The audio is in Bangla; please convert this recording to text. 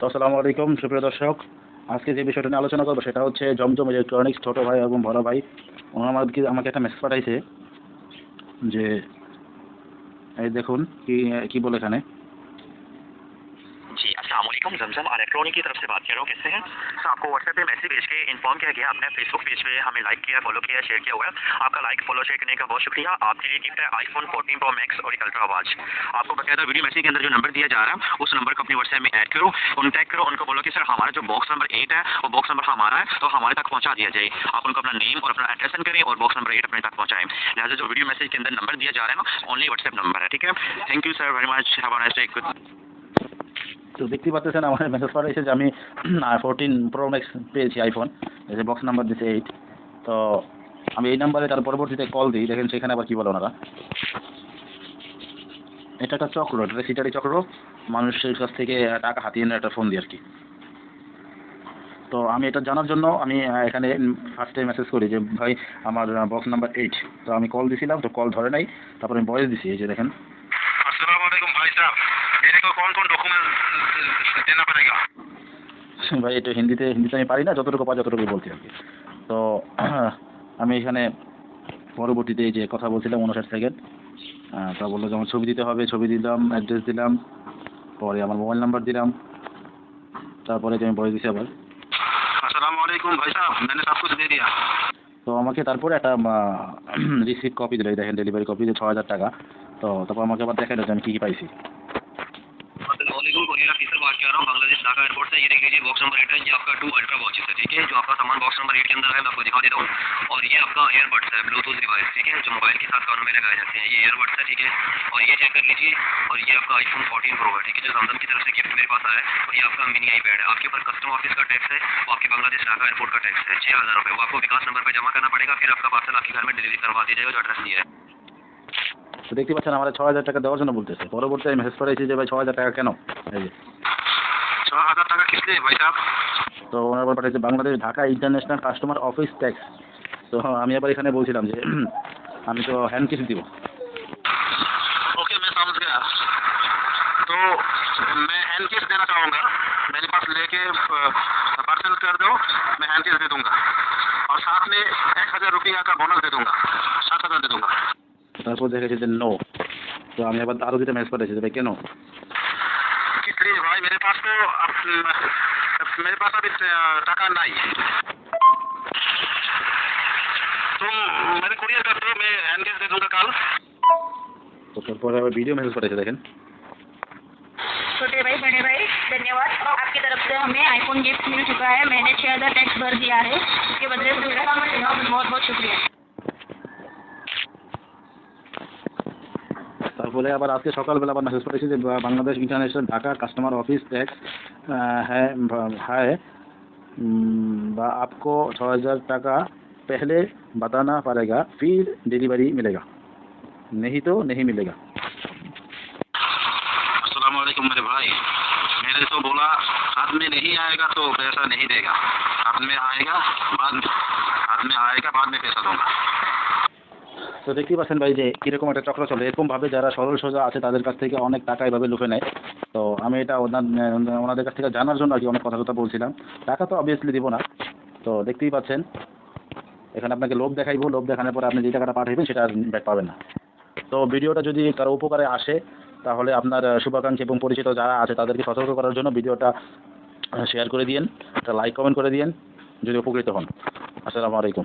তো আসসালামু আলাইকুম, সুপ্রিয় দর্শক। আজকে যে বিষয়টা নিয়ে আলোচনা করব সেটা হচ্ছে জমজম ইলেকট্রনিক্স ছোটো ভাই এবং বড় ভাই। ওনার আমাকে আমাকে একটা মেসেজ পাঠাইছে যে, এই দেখুন কি কি বলে এখানে? वालेकुम जमजम इलेक्ट्रॉनिक की तरफ़ से बात कर रहा हूँ? किससे हैं सर, आपको व्हाट्सएप पे मैसेज भेज के इन्फॉर्म किया गया, आपने फेसबुक पेज पे हमें लाइक किया फॉलो किया शेयर किया हुआ है। आपका लाइक फॉलो शेयर करने का बहुत शुक्रिया। आपके लिए गिफ्ट है आईफोन 14 प्रो मैक्स और एक अल्ट्रा आवाज़ आपको बकायदा वीडियो मैसेज के अंदर जो नंबर दिया जा रहा है, उस नंबर को अपनी व्हाट्सएप में ऐड करो कॉन्टैक्ट करो, उनको बोलो कि, सर, हमारा जो बॉक्स नंबर एट है, वो बॉक्स नंबर हमारा है तो हमारे तक पहुँचा दिया जाए। आप उनको अपना नेम और अपना एड्रेस करें और बॉक्स नंबर एट अपने तक पहुँचाएँ। लिहाजा जो वीडियो मैसेज के अंदर नंबर दिया जा रहा है ना ओनली व्हाट्सएप नंबर है, ठीक है? Thank you sir very much have good তো দেখতে পাচ্ছেন আমার মেসেজ করা এসেছে আমি ফোরটিন প্রো ম্যাক্স পেয়েছি আইফোন যে বক্স নাম্বার দিচ্ছে এইট তো আমি এই নাম্বারে তার পরবর্তীতে কল দিই, দেখেন সেখানে আবার কী বলে ওনারা। এটা একটা চক্র, এটা সিটারি চক্র, মানুষের কাছ থেকে টাকা হাতিয়ে নেওয়ার একটা ফোন দিই আর কি। তো আমি এটা জানার জন্য আমি এখানে ফার্স্টে মেসেজ করি যে, ভাই, আমার বক্স নাম্বার এইট তো আমি কল দিছিলাম, তো কল ধরে নাই, তারপরে আমি বয়স দিছি, এই যে দেখেন। আসসালামু আলাইকুম ভাই সাহেব। मेरे को कौन कौन डॉक्यूमेंट देना पड़ेगा ভাই এটা হিন্দিতে হিন্দিতে আমি পারি না যতটুকু পারি যতটুকু বলছি আর কি তো আমি এখানে পরবর্তীতে এই যে কথা বলছিলাম উনষাট সেকেন্ড তা বললো যে আমার ছবি দিতে হবে ছবি দিলাম অ্যাড্রেস দিলাম পরে আমার মোবাইল নাম্বার দিলাম তারপরে যে আমি বয়স দিছি আবার अस्सलाम वालेकुम भाई साहब मैंने सब कुछ दे दिया তো আমাকে তারপরে একটা রিসিপ্ট কপি দিল এই দেখেন ডেলিভারি কপি যে ছ হাজার টাকা তো তারপর আমাকে আবার দেখালো যে আমি কী কী পাইছি वालेकुम कोरियर ऑफिसर बात कर रहा हूँ बांग्लादेश ढाका एयरपोर्ट से। ये देख लीजिए बॉक्स नंबर एट है, ये आपका टू अल्ट्रा वॉचेस है, ठीक है? जो आपका सामान बॉक्स नंबर एट के अंदर है, मैं आपको दिखा देता हूँ। और ये आपका एयरबड्स है ब्लूटूथ डिवाइस ठीक है? जो मोबाइल के साथ कानों में लगाए जाते हैं। ये एयरबड्स है, ठीक है? और ये चेक कर लीजिए। और ये आपका आईफोन 14 प्रो है, ठीक है? जो जमजम की तरफ़ से गिफ्ट मेरे पास आया है। और ये आपका मिनी आई पैड है। आपके ऊपर कस्टम ऑफ़िस का टैक्स है, वो आपके बांग्लादेश ढाका एयरपोर्ट का टैक्स है छः हज़ार रुपये वो आपको विकास नंबर पर जमा करना पड़ेगा, फिर आपका पार्सल आपके घर में डिलीवरी करवा दिया जाएगा, जो एड्रेस दिया है। তো দেখতে পাচ্ছেন আমার ছ হাজার টাকা দেওয়ার জন্য বলতেছে পরবর্তী আমি মেসেজ করেছি যে ভাই ছ হাজার টাকা কেন এই যে छः हज़ार टका किस लिए भाई साहब তো ওনার আবার পাঠিয়েছে Bangladesh Dhaka international customer office tax তো আমি আবার এখানে বলছিলাম যে আমি তো হ্যান্ড কিস দিব ओके मैं समझ गया तो मैं हैंड केस देना चाहूँगा मेरे पास लेके पार्सल कर दो मैं हैंड केस दे दूँगा और साथ में एक हज़ार रुपया का बोनस दे दूँगा सात हज़ार दे दूँगा transport jacket is no तो हम यहाँ पर दारू की तो मैं इस पर रही थी भाई मेरे पास तो अब, मेरे पास अभी टाका नहीं। तुम मेरे कुरियर कर दो मैं एनगेज दे दूँगा कल। तो पर वीडियो मैसेज छोटे भाई बड़े भाई धन्यवाद। आपकी तरफ़ से हमें आईफोन गिफ्ट मिल चुका है। मैंने छह हज़ार टैक्स भर दिया है। इसके बदले তারপরে আবার আজকে সকালবেলা আবার মেসেজ পাঠিয়েছি যে বা- Bangladesh international Dhaka customer office tax है है हम्म, बा आपको छः हज़ार टका पहले बताना पड़ेगा फिर डिलीवरी मिलेगा नहीं तो नहीं मिलेगा अस्सलाम वालेकुम मेरे भाई मैंने तो बोला हाथ में नहीं आएगा तो पैसा नहीं देगा हाथ में आएगा बाद में हाथ में आएगा बाद में पैसा दूंगा তো দেখতেই পাচ্ছেন ভাই যে কীরকম একটা চক্র চলে। এরকমভাবে যারা সরল সোজা আছে, তাদের কাছ থেকে অনেক টাকা এভাবে লুফে নেয়। তো আমি এটা ওনাদের কাছ থেকে জানার জন্য আর কি অনেক কথা কথা বলছিলাম। টাকা তো অবভিয়াসলি দিব না। তো দেখতেই পাচ্ছেন, এখানে আপনাকে লোভ দেখাইবো। লোভ দেখানোর পরে আপনি যে টাকাটা পাঠাইবেন, সেটা ব্যাক পাবেন না। তো ভিডিওটা যদি কারও উপকারে আসে, তাহলে আপনার শুভাকাঙ্ক্ষী এবং পরিচিত যারা আছে, তাদেরকে সতর্ক করার জন্য ভিডিওটা শেয়ার করে দিয়েন। একটা লাইক কমেন্ট করে দিয়েন, যদি উপকৃত হন। আসসালামু আলাইকুম।